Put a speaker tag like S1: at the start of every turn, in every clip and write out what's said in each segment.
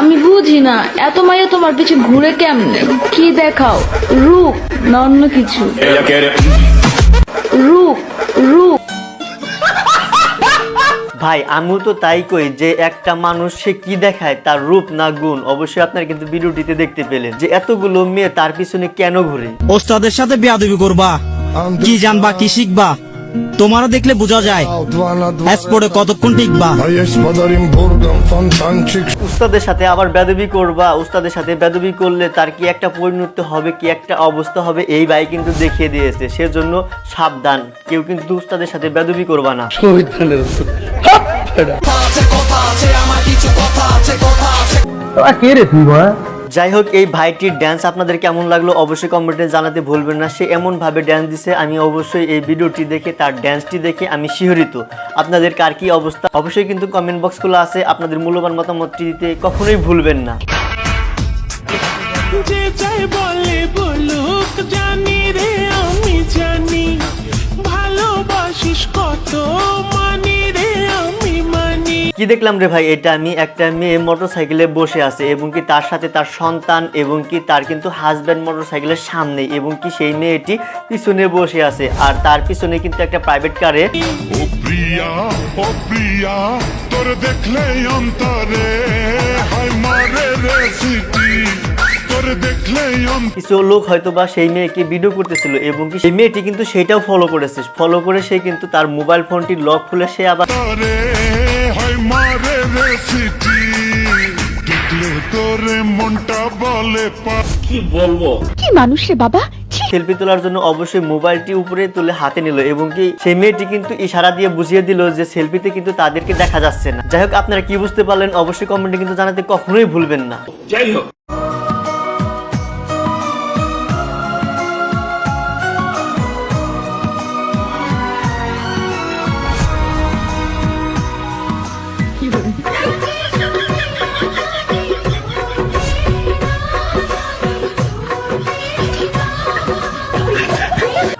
S1: আমি বুঝি না। এত মাইয়া তোমার পিছে ঘুরে কেমনে? কি দেখাও? রূপ না অন্য কিছু? রূপ রূপ।
S2: ভাই আমিও তো তাই কই যে একটা মানুষ সে কি দেখায় তার রূপ না গুণ? অবশ্যই আপনারা কিন্তু ভিডিওটিতে দেখতে পেলেন যে এতগুলো মেয়ে তার পিছনে কেন ঘুরে?
S3: ওস্তাদের সাথে বেয়াদবি করবা। কি জানবা কি শিখবা? তোমারও দেখলে বোঝা যায়। স্পোর্টে কতক্ষণ টিকবা?
S2: উস্তাদের সাথে আবার বেদবি করবা। উস্তাদের সাথে বেদবি করলে তার কি একটা পরিণতি হবে কি একটা অবস্থা হবে এই ভাই কিন্তু দেখিয়ে দিয়েছে। সেজন্য সাবধান। কেউ কিন্তু উস্তাদের সাথে বেদবি করবা না। যাই হোক, এই ভাইটির ড্যান্স আপনাদের কেমন লাগল অবশ্যই কমেন্টে জানাতে ভুলবেন না। সে এমনভাবে ড্যান্স দিছে, আমি অবশ্যই এই ভিডিওটি দেখে, তার ড্যান্সটি দেখে আমি শিহরিত। আপনাদের কার কি অবস্থা? অবশ্যই কিন্তু কমেন্ট বক্স খোলা আছে, আপনাদের মূল্যবান মতামতটি দিতে কখনোই ভুলবেন না।
S4: যে চাই বলে বলুক, জানি রে
S2: কি দেখলাম রে ভাই? এটা আমি একটা মেয়ে মোটরসাইকেলে বসে আছে এবং কি তার সাথে তার সন্তান এবং কি তার কিন্তু হাজব্যান্ড মোটরসাইকেলের সামনে এবং কি সেই মেয়েটি পিছনে বসে আছে। আর তার পিছনে কিন্তু একটা প্রাইভেট কারে
S5: ও প্রিয়া ও প্রিয়া তোর দেখলে অন্তরে হায় মারে রে সিটি তোর দেখলে অন্তরে
S2: কিছু লোক হয়তো বা সেই মেয়েকে ভিডিও করতেছিল এবং কি সেই মেয়েটি কিন্তু সেটাও ফলো করেছে। ফলো করে সে কিন্তু তার মোবাইল ফোনটি লক খুলে সে আবার
S5: সিটি দেখলে তোরে মনটা বলে পা
S2: সেলফি তোলার জন্য অবশ্যই মোবাইলটি উপরে তুলে হাতে নিল এবং কি সেই মেয়েটি কিন্তু ইশারা দিয়ে বুঝিয়ে দিল যে সেলফিতে কিন্তু তাদেরকে দেখা যাচ্ছে না। যাই হোক আপনারা কি বুঝতে পারলেন অবশ্যই কমেন্টে কিন্তু জানাতে কখনোই ভুলবেন না।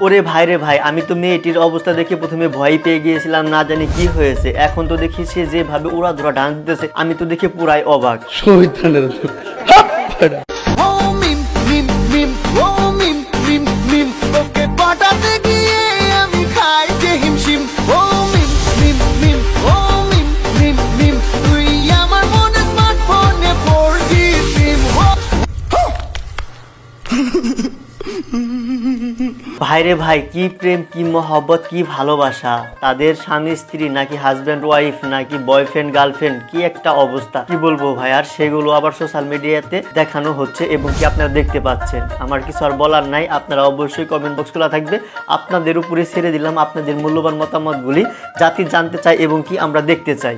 S2: ওরে ভাই রে ভাই, আমি তো মেয়েটির অবস্থা দেখে প্রথমে ভয় পেয়ে গিয়েছিলাম, না জানি কি হয়েছে। এখন তো দেখি সে যেভাবে ওরা ধরা ডান্স দিতেছে, আমি তো দেখে পুরাই অবাক। ভাইরে ভাই, কি প্রেম, কি মহব্বত, কি ভালোবাসা। তাদের স্বামী, স্ত্রী, নাকি হাজব্যান্ড ওয়াইফ নাকি বয়ফ্রেন্ড গার্লফ্রেন্ড কি একটা অবস্থা। কি বলব ভাই, আর সেগুলো আবার সোশ্যাল মিডিয়াতে দেখানো হচ্ছে এবং কি আপনারা দেখতে পাচ্ছেন। আমার কিছু আর বলার নাই, আপনারা অবশ্যই কমেন্ট বক্স খোলা থাকবে। আপনাদের উপরে ছেড়ে দিলাম আপনাদের মূল্যবান মতামতগুলি, জাতি জানতে চাই এবং কি আমরা দেখতে চাই।